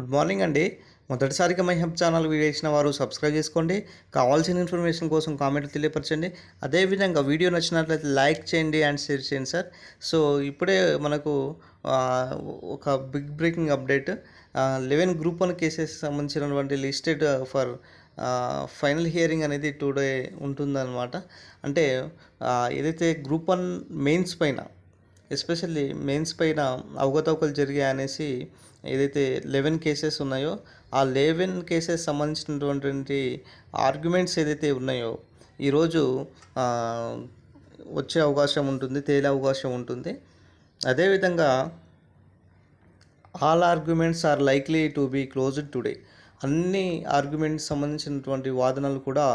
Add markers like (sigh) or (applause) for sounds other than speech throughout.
Good morning అండి. మొదటిసారిగా my help channel video ఇచ్చిన వారు సబ్స్క్రైబ్ చేసుకోండి. కావాల్సిన ఇన్ఫర్మేషన్ కోసం కామెంట్లు తెలియపరచండి. అదేవిధంగా వీడియో నచ్చినట్లయితే లైక్ చేయండి అండ్ షేర్ చేయండి సార్. సో ఇప్పుడే మనకు ఒక big breaking update. Eleven group one cases సంబంధించినటువంటి లిస్టెడ్ ఫర్ ఫైనల్ హియరింగ్ అనేది టూ డే ఉంటుందన్నమాట. అంటే ఏదైతే గ్రూప్ వన్ మెయిన్స్ పైన ఎస్పెషల్లీ మెయిన్స్ పైన అవకతవకలు జరిగాయి అనేసి ఏదైతే లెవెన్ కేసెస్ ఉన్నాయో ఆ లెవెన్ కేసెస్ సంబంధించినటువంటి ఆర్గ్యుమెంట్స్ ఏదైతే ఉన్నాయో ఈరోజు వచ్చే అవకాశం ఉంటుంది తేలే అవకాశం ఉంటుంది. అదేవిధంగా all arguments are likely to be closed today. అన్ని ఆర్గ్యుమెంట్స్ సంబంధించినటువంటి వాదనలు కూడా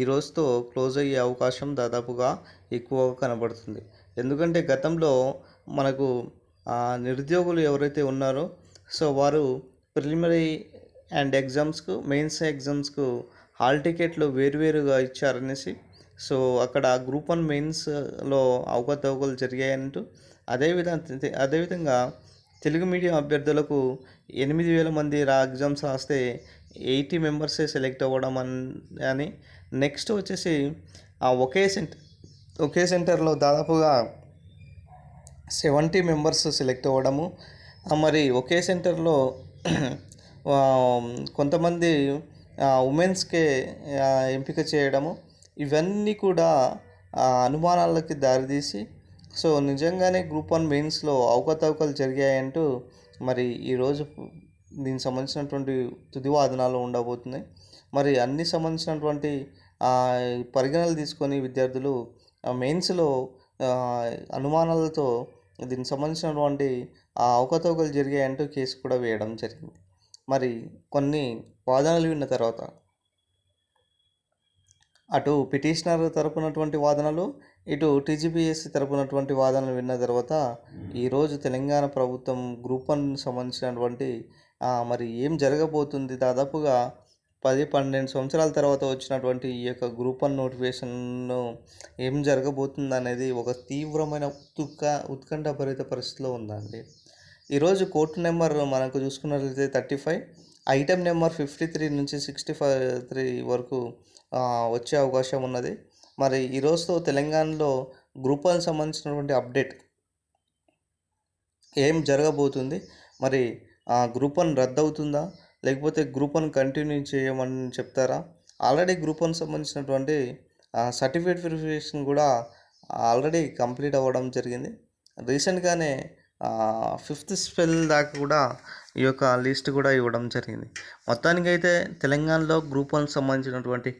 ఈ రోజుతో క్లోజ్ అయ్యే అవకాశం దాదాపుగా ఎక్కువగా కనబడుతుంది. ఎందుకంటే గతంలో మనకు ఆ, నిరుద్యోగులు ఎవరైతే ఉన్నారో సో వారు ప్రిలిమినరీ అండ్ ఎగ్జామ్స్కు మెయిన్స్ ఎగ్జామ్స్కు హాల్ టికెట్లు వేరువేరుగా ఇచ్చారనేసి సో అక్కడ గ్రూప్ వన్ మెయిన్స్లో అవకతవకలు జరిగాయంటూ అదేవిధంగా అదేవిధంగా తెలుగు మీడియం అభ్యర్థులకు ఎనిమిది వేల మంది రా ఎగ్జామ్స్ రాస్తే ఎయిటీ మెంబర్సే సెలెక్ట్ అవ్వడం అని అని నెక్స్ట్ వచ్చేసి ఆ ఒకే సెంటర్ ఒకే సెంటర్లో దాదాపుగా సెవెంటీ మెంబర్స్ సెలెక్ట్ అవ్వడము. మరి ఒకే సెంటర్లో (clears throat) కొంతమంది ఉమెన్స్కే ఎంపిక చేయడము. ఇవన్నీ కూడా అనుమానాలకి దారితీసి సో నిజంగానే గ్రూప్ వన్ మెయిన్స్లో అవకతవకలు జరిగాయంటూ మరి ఈరోజు దీనికి సంబంధించినటువంటి తుది వాదనాలు ఉండబోతున్నాయి. మరి అన్ని సంబంధించినటువంటి పరిగణనలు తీసుకొని విద్యార్థులు మెయిన్స్లో అనుమానాలతో దీనికి సంబంధించినటువంటి ఆ అవకతవకలు జరిగాయంటూ కేసు కూడా వేయడం జరిగింది. మరి కొన్ని వాదనలు విన్న తర్వాత అటు పిటిషనర్ తరపునటువంటి వాదనలు ఇటు టీజీపీఎస్సీ తరపునటువంటి వాదనలు విన్న తర్వాత ఈరోజు తెలంగాణ ప్రభుత్వం గ్రూప్ వన్ సంబంధించినటువంటి మరి ఏం జరగబోతుంది? దాదాపుగా పది పన్నెండు సంవత్సరాల తర్వాత వచ్చినటువంటి ఈ యొక్క గ్రూప్ వన్ నోటిఫికేషన్ను ఏం జరగబోతుంది అనేది ఒక తీవ్రమైన ఉత్క ఉత్కంఠభరిత పరిస్థితిలో ఉందండి. ఈరోజు కోర్టు నెంబర్ మనకు చూసుకున్నట్లయితే thirty five item number fifty three నుంచి సిక్స్టీ ఫైవ్ త్రీ వరకు వచ్చే అవకాశం ఉన్నది. మరి ఈరోజుతో తెలంగాణలో గ్రూప్ వన్ సంబంధించినటువంటి అప్డేట్ ఏం జరగబోతుంది? మరి ఆ గ్రూప్ వన్ రద్దు అవుతుందా లేకపోతే గ్రూప్ వన్ కంటిన్యూ చేయమని చెప్తారా? ఆల్రెడీ గ్రూప్ వన్ సంబంధించినటువంటి సర్టిఫికేట్ వెరిఫికేషన్ కూడా ఆల్రెడీ కంప్లీట్ అవ్వడం జరిగింది. రీసెంట్గానే ఫిఫ్త్ స్పెల్ దాకా కూడా ఈ యొక్క లిస్ట్ కూడా ఇవ్వడం జరిగింది. మొత్తానికైతే తెలంగాణలో గ్రూప్ వన్ సంబంధించినటువంటి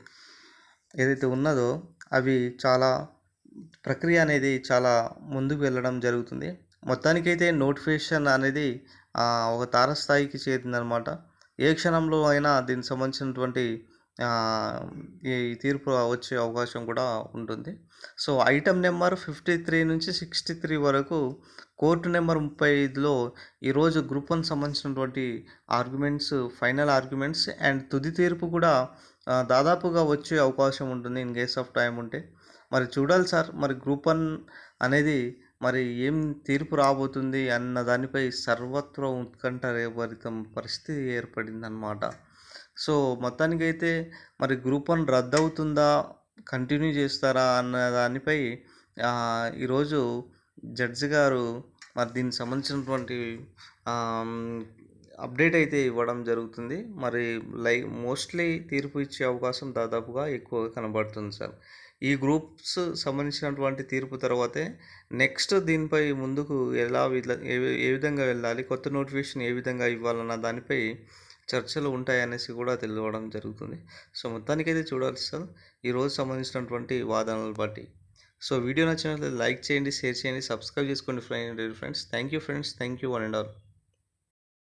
ఏదైతే ఉన్నదో అవి చాలా ప్రక్రియ అనేది చాలా ముందుకు వెళ్ళడం జరుగుతుంది. మొత్తానికైతే నోటిఫికేషన్ అనేది ఒక తారస్థాయికి చేరిందనమాట. ఏ క్షణంలో అయినా దీనికి సంబంధించినటువంటి ఈ తీర్పు వచ్చే అవకాశం కూడా ఉంటుంది. So item number fifty three నుంచి సిక్స్టీ త్రీ వరకు కోర్టు నెంబర్ ముప్పై ఐదులో ఈరోజు గ్రూప్ వన్ సంబంధించినటువంటి ఆర్గ్యుమెంట్స్ ఫైనల్ ఆర్గ్యుమెంట్స్ అండ్ తుది తీర్పు కూడా దాదాపుగా వచ్చే అవకాశం ఉంటుంది ఇన్ కేస్ ఆఫ్ టైం ఉంటే. మరి చూడాలి సార్ మరి గ్రూప్ వన్ అనేది మరి ఏం తీర్పు రాబోతుంది అన్న దానిపై సర్వత్ర ఉత్కంఠ రేపరితం పరిస్థితి ఏర్పడిందనమాట సో మొత్తానికైతే మరి గ్రూప్ వన్ రద్దు అవుతుందా కంటిన్యూ చేస్తారా? అన్న దానిపై ఈరోజు జడ్జి గారు మరి దీనికి సంబంధించినటువంటి అప్డేట్ అయితే ఇవ్వడం జరుగుతుంది. మరి లై మోస్ట్లీ తీర్పు ఇచ్చే అవకాశం దాదాపుగా ఎక్కువగా కనబడుతుంది సార్. ఈ గ్రూప్స్ సంబంధించినటువంటి తీర్పు తర్వాతే నెక్స్ట్ దీనిపై ముందుకు ఎలా ఏ ఏ విధంగా వెళ్ళాలి కొత్త నోటిఫికేషన్ ఏ విధంగా ఇవ్వాలన్న దానిపై చర్చలు ఉంటాయనేసి కూడా తెలియడం జరుగుతుంది. సో మొత్తానికైతే చూడాలి సార్. ఈరోజు సంబంధించినటువంటి వాదనలు బట్టి. సో వీడియో నచ్చినట్లయితే లైక్ చేయండి షేర్ చేయండి సబ్స్క్రైబ్ చేసుకోండి friend friends. Thank you friends. Thank you one and all.